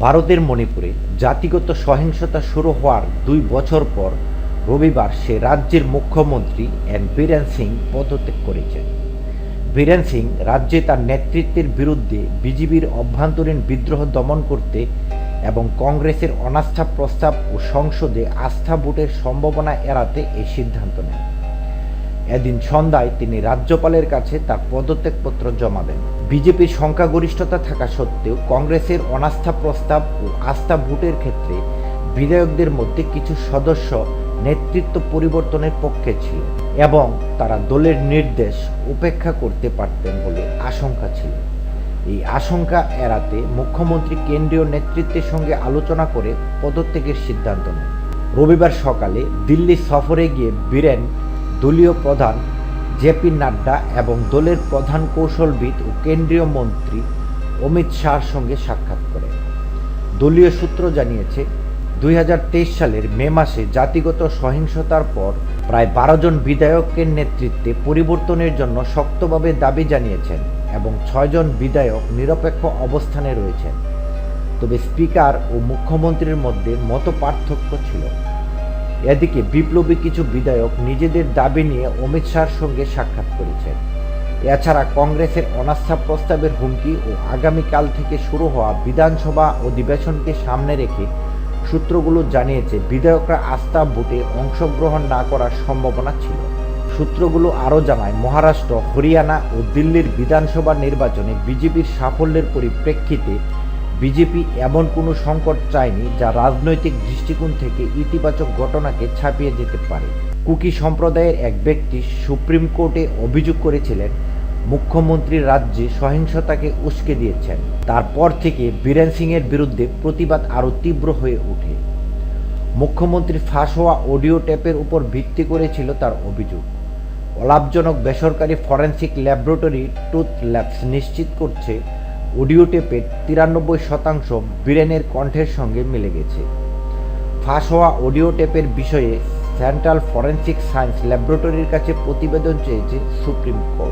ভারতের মণিপুরে জাতিগত সহিংসতা শুরু হওয়ার দুই বছর পর রবিবার সে রাজ্যের মুখ্যমন্ত্রী এন বীরেন সিং পদত্যাগ করেছেন। বীরেন সিং রাজ্যে তার নেতৃত্বের বিরুদ্ধে বিজেপির অভ্যন্তরীণ বিদ্রোহ দমন করতে এবং কংগ্রেসের অনাস্থা প্রস্তাব ও সংসদে আস্থা ভোটের সম্ভাবনা এড়াতে এই সিদ্ধান্ত নেন। এদিন সন্ধ্যায় তিনি রাজ্যপালের কাছে তার পদত্যাগপত্র জমা দেন। বিজেপির সংখ্যাগরিষ্ঠতা থাকা সত্ত্বেও কংগ্রেসের অনাস্থা প্রস্তাব ও আস্থা ভোটের ক্ষেত্রে বিধায়কদের মধ্যে কিছু সদস্য নেতৃত্ব পরিবর্তনের পক্ষে ছিল এবং তারা দলের নির্দেশ উপেক্ষা করতে পারতেন বলে আশঙ্কা ছিল। এই আশঙ্কা এড়াতে মুখ্যমন্ত্রী কেন্দ্রীয় নেতৃত্বের সঙ্গে আলোচনা করে পদত্যাগের সিদ্ধান্ত নেন। রবিবার সকালে দিল্লি সফরে গিয়ে বীরেন দলীয় প্রধান জেপি নাড্ডা এবং দলের প্রধান কৌশলবিদ ও কেন্দ্রীয় মন্ত্রী অমিত শাহর সঙ্গে সাক্ষাৎ করেন। দলীয় সূত্র জানিয়েছে, দুই হাজার তেইশ সালের মে মাসে জাতিগত সহিংসতার পর প্রায় বারো জন বিধায়কের নেতৃত্বে পরিবর্তনের জন্য শক্তভাবে দাবি জানিয়েছেন এবং ছয়জন বিধায়ক নিরপেক্ষ অবস্থানে রয়েছেন। তবে স্পিকার ও মুখ্যমন্ত্রীর মধ্যে মত পার্থক্য ছিল। এদিকে বিপ্লবী কিছু বিধায়ক নিজেদের দাবি নিয়ে অমিত শাহর সঙ্গে সাক্ষাৎ করেছেন। এছাড়া কংগ্রেসের অনাস্থা প্রস্তাবের হুমকি ও আগামীকাল থেকে শুরু হওয়া বিধানসভা অধিবেশনকে সামনে রেখে সূত্রগুলো জানিয়েছে, বিধায়করা আস্থা ভোটে অংশগ্রহণ না করার সম্ভাবনা ছিল। সূত্রগুলো আরও জানায়, মহারাষ্ট্র, হরিয়ানা ও দিল্লির বিধানসভা নির্বাচনে বিজেপির সাফল্যের পরিপ্রেক্ষিতে বিজেপি এমন কোনো সংকট চায়নি যা রাজনৈতিক দৃষ্টিকোণ থেকে ইতিবাচক ঘটনাকে ছাপিয়ে যেতে পারে। কুকি সম্প্রদায়ের এক ব্যক্তি সুপ্রিম কোর্টে অভিযোগ করেছিলেন মুখ্যমন্ত্রী রাজ্যে সহিংসতাকে উস্কে দিয়েছেন। তারপর থেকে বীরেন সিংয়ের বিরুদ্ধে প্রতিবাদ আরও তীব্র হয়ে ওঠে। মুখ্যমন্ত্রী ফাঁস হওয়া অডিও টেপের উপর ভিত্তি করেছিল তার অভিযোগ। অলাভজনক বেসরকারি ফরেন্সিক ল্যাবরেটরি টুথ ল্যাবস নিশ্চিত করছে অডিও টেপের তিরানব্বই শতাংশ বীরেনের কণ্ঠের সঙ্গে মিলে গেছে। ফাঁস হওয়া অডিও টেপের বিষয়ে সেন্ট্রাল ফরেন্সিক সায়েন্স ল্যাবরেটরির কাছে প্রতিবেদন চেয়েছে সুপ্রিম কোর্ট।